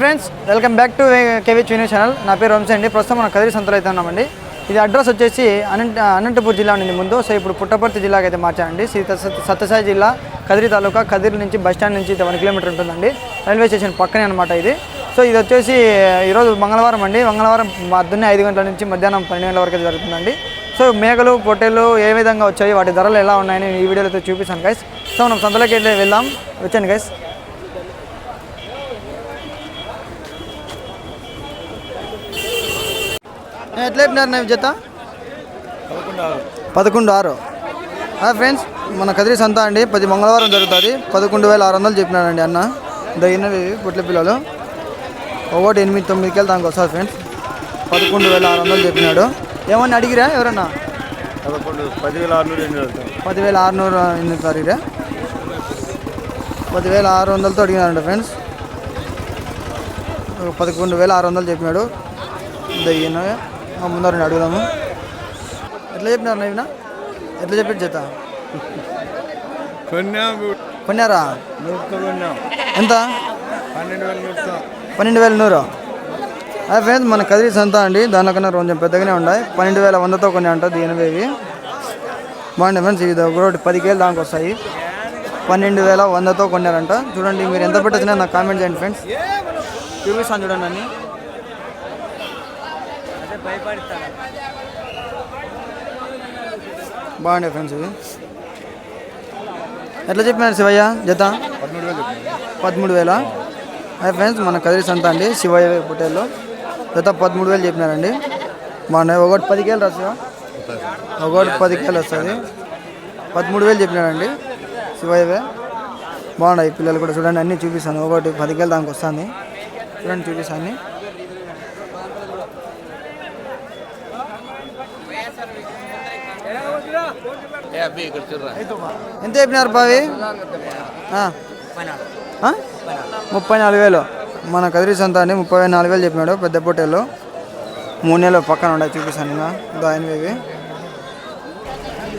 Friends welcome back to KV news channel. నా పేరు వంశీ అండి. ప్రస్తుతం మనం కదిరి సంతలో అయితే ఉన్నామండి. ఇది అడ్రస్ వచ్చేసి అనంత అనంతపూర్ జిల్లా నుండి ముందు. సో ఇప్పుడు పుట్టపర్తి జిల్లాకి అయితే మార్చానండి. శ్రీ సత్యసాయి జిల్లా కదిరి తాలూకా కదిరి నుంచి బస్ స్టాండ్ నుంచి వన్ కిలోమీటర్ ఉంటుందండి. రైల్వే స్టేషన్ పక్కనే అనమాట ఇది. సో ఇది వచ్చేసి ఈరోజు మంగళవారం అండి. మంగళవారం పొద్దున్నే ఐదు గంటల నుంచి మధ్యాహ్నం పన్నెండు గంటల వరకు అయితే జరుగుతుందండి. సో మేకలు పొట్టేలు ఏ విధంగా వచ్చాయి వాటి ధరలు ఎలా ఉన్నాయని ఈ వీడియోలో అయితే చూపిస్తాను గైస్ సో మనం సంతలోకి వెళ్ళి వెళ్దాం. వచ్చాను గైస్ ఎట్లా చెప్పినారు జత? పదకొండు ఆరు. ఫ్రెండ్స్ మన కదిరి సంత అండి. పది మంగళవారం జరుగుతుంది. పదకొండు వేల ఆరు వందలు చెప్పినాడండి అన్న. దగినవి పుట్ల పిల్లలు. ఒకటి ఎనిమిది తొమ్మిదికి వెళ్ళి దానికి వస్తుంది ఫ్రెండ్స్. పదకొండు వేల ఆరు వందలు చెప్పినాడు. ఏమన్నా అడిగిరా ఎవరన్నా? పదకొండు పదివేల ఆరునూరు ఎనిమిది పదివేల ఆరునూరు ఎనిమిది అడిగిరా పదివేల ఆరు వందలతో అడిగినారంట ఫ్రెండ్స్. పదకొండు వేల ఆరు వందలు చెప్పినాడు. దయ్యన ముందరండి అడుగుదాము. ఎట్లా చెప్పినారు నవీన? ఎట్లా చెప్పాడు చేత కొన్నాం కొన్నారా? ఎంత? పన్నెండు వేల నూరు. అదే ఫ్రెండ్స్ మన కదిరి సంత అండి. దానికన్నా కొంచెం పెద్దగానే ఉన్నాయి. పన్నెండు వేల వందతో కొన్ని అంట దీనివేవి బాగుంది ఫ్రెండ్స్ ఇది ఒకటి పది కేలు దానికి వస్తాయి. పన్నెండు వేల వందతో కొన్నారంట. చూడండి మీరు ఎంత పెట్టచ్చినా నాకు కామెంట్ చేయండి ఫ్రెండ్స్. చూపిస్తాను చూడండి అన్ని. బాగుండే ఫ్రెండ్స్ ఇవి. ఎట్లా చెప్పినారు శివయ్య? జత? పదమూడు వేల? అదే ఫ్రెండ్స్ మన కదిరి సంత అండి శివయ్య హోటల్లో. జత పదమూడు వేలు చెప్పినారండి. బాగున్నాయి. ఒకటి పది కేలు రా శివ ఒకటి పదికేలు వస్తుంది. పదమూడు వేలు చెప్పినారండి శివయ్యవే. బాగున్నాయి. పిల్లలు కూడా చూడండి అన్నీ చూపిస్తాను. ఒకటి పదికేలు దానికి వస్తుంది. చూడండి చూపిస్తాను ఎంత చెప్పినారు బావి? ముప్పై నాలుగు వేలు. మన కదిరి సంత ముప్పై నాలుగు వేలు చెప్పినాడు పెద్ద పొట్టేలు. మూడు నెలలు పక్కన ఉండే చూపిస్తాను ఇంకా దాని వేవి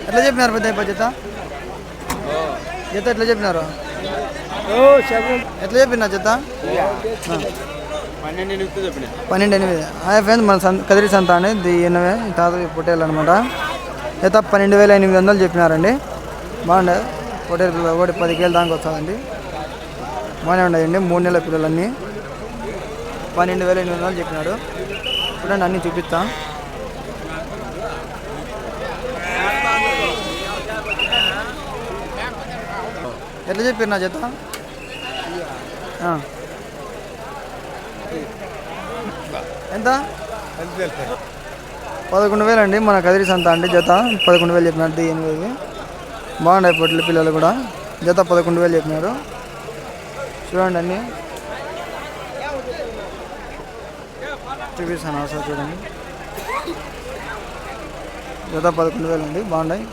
ఎట్లా చెప్పినారు పెద్ద జత? జత ఎట్లా చెప్పినారు? ఎట్లా చెప్పినారు జత? పన్నెండు ఎనిమిది హాయ్ అదే ఫ్రెండ్స్ మన సంత కదిరి సంత అండి ది ఎనభై తాత పొటేలు అనమాట జత పన్నెండు వేల ఎనిమిది వందలు చెప్పినారండి. బాగుండే. పొట్టేలు పిల్లలు ఒకటి పది కేలు దాకా వస్తుందండి. బాగానే ఉన్నాయండి మూడు నెలల పిల్లలన్నీ. పన్నెండు వేల ఎనిమిది వందలు చెప్పినాడు. చూడండి అన్నీ చూపిస్తాను ఎట్లా చెప్పారు నా చేత ఆ. ఎంత? పదకొండు వేలు అండి. మన కదిరి సంత అండి జత. పదకొండు వేలు చెప్పినారు ఎనిమిది బాగున్నాయి పొట్ల పిల్లలు కూడా. జత పదకొండు వేలు చెప్పినారు. చూడండి అన్ని. చూపిస్తాను ఒకసారి చూడండి. జత పదకొండు వేలు అండి. బాగున్నాయి.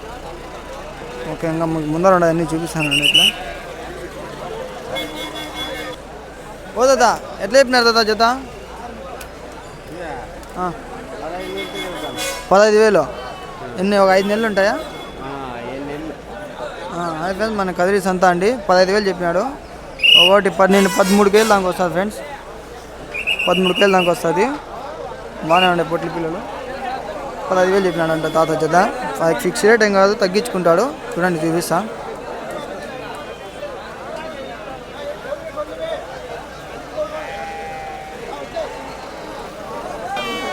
ఓకే ఇంకా మీకు ముందర ఉండే అన్నీ చూపిస్తానండి ఇట్లా. ఓ దాదా ఎట్లా చెప్పినారు దాదా జత. పదహైదు వేలు. ఎన్ని ఒక ఐదు నెలలు ఉంటాయా? అదే ఫ్రెండ్స్ మన కదిరి సంత అండి. పదహైదు వేలు చెప్పినాడు. ఒకటి పన్నెండు పదమూడు కేలు దానికి వస్తుంది ఫ్రెండ్స్. పదమూడు కేలు దానికి వస్తుంది. బాగానే ఉండే పొట్ల పిల్లలు. పదహైదు వేలు చెప్పినాడు అంట తాత అది ఫిక్స్ రేట్ ఏం కాదు తగ్గించుకుంటాడు. చూడండి చూపిస్తా.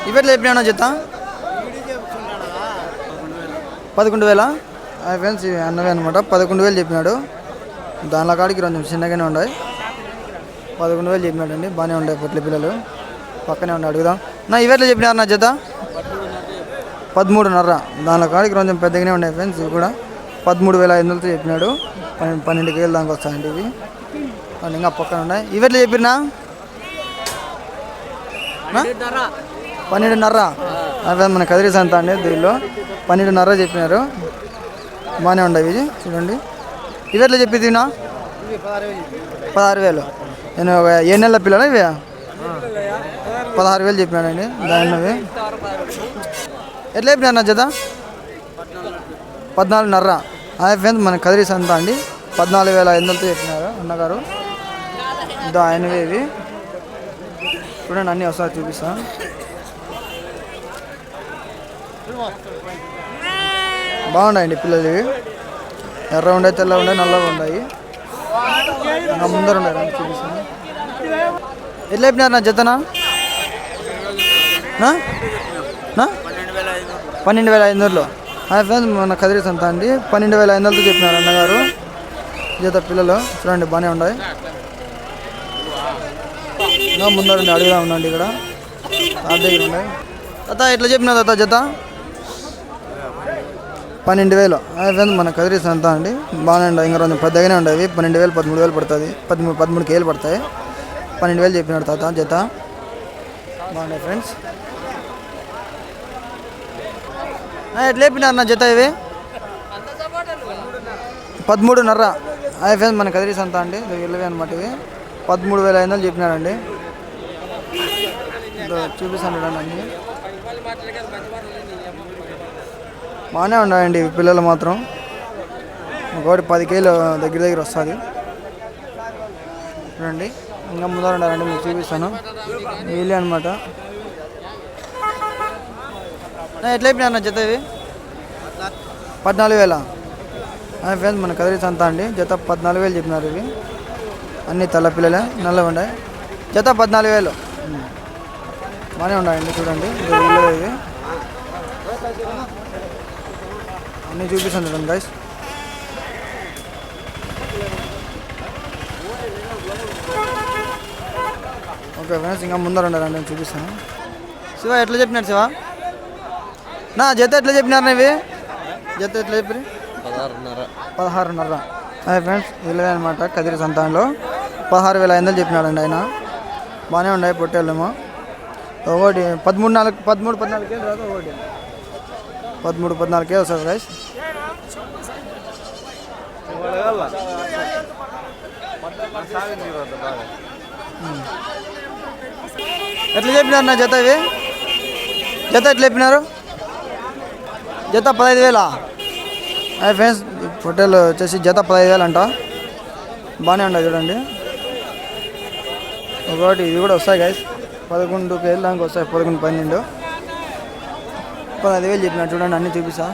ఇవెట్లా చెప్పినా జత? పదకొండు వేల? ఫ్రెండ్స్ ఇవి అన్నవే అనమాట పదకొండు వేలు చెప్పినాడు. దానిలో కాడికి కొంచెం చిన్నగానే ఉన్నాయి పదకొండు వేలు చెప్పినాడండి. బాగానే ఉండే పొట్ల పిల్లలు. పక్కనే ఉండే అడుగుదాం. నా ఇవెట్లా చెప్పినారు నా జత? పదమూడున్నర. దానిలో కాడికి కొంచెం పెద్దగానే ఉన్నాయి ఫ్రెండ్స్ ఇవి కూడా. పదమూడు వేల ఐదు వందలతో చెప్పినాడు. పన్నెండు పన్నెండు కేలు దానికి వస్తాయండి ఇవి. అండ్ ఇంకా పక్కన ఉన్నాయి. ఇవెట్లా చెప్పినా? పన్నెండున్నర. అదే మన కదిరి సంత అండి దీనిలో. పన్నెండున్నర చెప్పినారు. బాగానే ఉండవు ఇది చూడండి. ఇవి ఎట్లా చెప్పి నా పదహారు వేలు. నేను ఒక ఏడు నెలల పిల్లలు ఇవి? పదహారు వేలు చెప్పినాడండి దానివి ఎట్లా చెప్పినారు నా జత? పద్నాలుగున్నర. అదే ఫ్రెండ్స్ మన కదిరి సంత అండి. పద్నాలుగు వేల ఐదు వందలతో చెప్పినారు అన్నగారు. ఇదో ఆయనవే ఇవి. చూడండి అన్నీ ఒకసారి చూపిస్తాను బాగున్నాయండి పిల్లలు ఇవి. ఎర్ర ఉండే తెల్ల ఉండే నల్లగా ఉన్నాయి. ఇంకా ముందర చూపిస్తాను. ఎట్లా చెప్పినారు నా జతనా? పన్నెండు వేల ఐదు వందలు. హాయ్ ఫ్రెండ్స్ మన కదిరి సంత అండి. పన్నెండు వేల ఐదు వందలతో చెప్పినారు అన్నగారు. జత పిల్లలు చూడండి బాగానే ఉన్నాయి. ఇంకా ముందరండి అడుగుదా ఉందండి ఇక్కడ. తాత దగ్గర ఉన్నాయి. తాత ఎట్లా చెప్పినా తాత జత? పన్నెండు వేలు. హాయ్ మన కదిరి అంతా అండి. బాగానే ఉండవు ఇంకా రెండు పెద్దగానే ఉండేవి పన్నెండు వేలు పదమూడు వేలు పడుతుంది. పదమూడు పదమూడు కేలు పడతాయి. పన్నెండు వేలు చెప్పినాడు తాత జత. బాగున్నాయి ఫ్రెండ్స్. ఎట్లా చెప్పినారు నా జత ఇవి? పదమూడున్నర. హాయ్ ఫ్రెండ్స్ మన కదిరి అంతా అండి. వెళ్ళవి అనమాట ఇవి. పదమూడు వేల ఐదు వందలు చెప్పినారండి ఇదో చూపిస్తాను అండి బాగానే ఉన్నాయండి పిల్లలు మాత్రం. ఒకటి పది కేలు దగ్గర దగ్గర వస్తుంది. చూడండి ఇంకా ముందర ఉండాలండి మీకు చూపిస్తాను. వీళ్ళే అనమాట ఎట్లా అయిపోయినా జత ఇవి? పద్నాలుగు వేల? ఫ్రెండ్స్ మన కదిరి సంత అండి. జత పద్నాలుగు వేలు చెప్పినారు ఇవి. అన్ని తల్ల పిల్లలే నల్లగా ఉన్నాయి. జత పద్నాలుగు వేలు. బాగానే ఉన్నాయండి చూడండి. ఇది ఇవి. అన్నీ చూపిస్తాను చూడండి గైస్ ఓకే ఫ్రెండ్స్ ఇంకా ముందర ఉండాలండి నేను చూపిస్తాను. శివ ఎట్లా చెప్పినారు శివ? నా జత ఎట్లా చెప్పినారు ఇవి? జత ఎట్లా చెప్పారు? పదహారున్నర. పదహారున్నర. హాయ్ ఫ్రెండ్స్ ఇల్లే అనమాట కదిరి సంతానంలో. పదహారు వేల ఐదు వందలు చెప్పినాడండి ఆయన. బాగానే ఉన్నాయి పొట్టేళ్ళేమో. ఒకటి పదమూడు నాలుగు పదమూడు పద్నాలుగు కేలు రాదు ఒకటి. పదమూడు పద్నాలుగు కేలు వస్తుంది రైస్ ఎట్లా చెప్పినారు నా జత ఇవి? జత ఎట్లా చెప్పినారు? జత పదహైదు వేలా? ఫ్రెండ్స్ హోటల్ వచ్చేసి జత పదహైదు వేలు అంట. బాగానే ఉండదు చూడండి. ఒకటి ఇవి కూడా వస్తాయి గైస్ పదకొండు కేజీల దాకా వస్తాయి పదకొండు పన్నెండు. పదహైదు వేలు చెప్పిన చూడండి అన్నీ చూపిస్తా.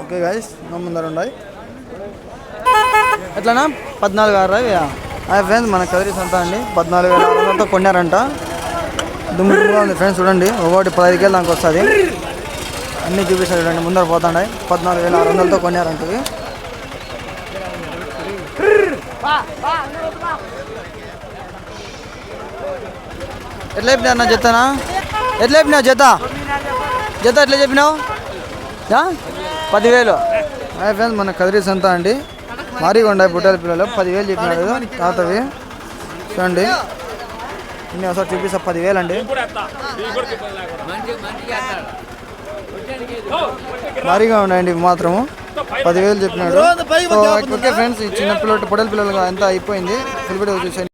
ఓకే గైస్ మా ముందర ఉన్నాయి ఎట్లనా పద్నాలుగు ఆరు ఇవి హాయ్ ఫ్రెండ్స్ మన కదిరి అంతా అండి. పద్నాలుగు వేల ఆరు వందలతో కొన్నారంట. దుమ్ము దుమ్ముగా ఉంది ఫ్రెండ్స్ చూడండి. ఒకటి పదహైదు కేలు దానికి వస్తుంది. అన్నీ చూపిస్తారు చూడండి ముందర పోతాండాయి. పద్నాలుగు వేల ఆరు వందలతో కొన్నారంట ఇవి ఎట్లా చెప్పినావు నా? జతనా ఎట్లా చెప్పినావు జత? జత ఎట్లా చెప్పినావు? పదివేలు. హాయ్ ఫ్రెండ్స్ మన కదిరి సంత అండి. ఉన్నాయి పుట్టాల పిల్లలు. పదివేలు చెప్పినాడు తాతవి. చూడండి. ఇన్ని ఒకసారి చూపిస్తా. పదివేలు అండి భారీగా ఉన్నాయండి ఇవి మాత్రము పదివేలు చెప్పినాడు ఓకే ఫ్రెండ్స్ ఈ చిన్న పిల్లలు పొడల పిల్లలు అంతా అయిపోయింది. ఫుల్ వీడియో చూసాను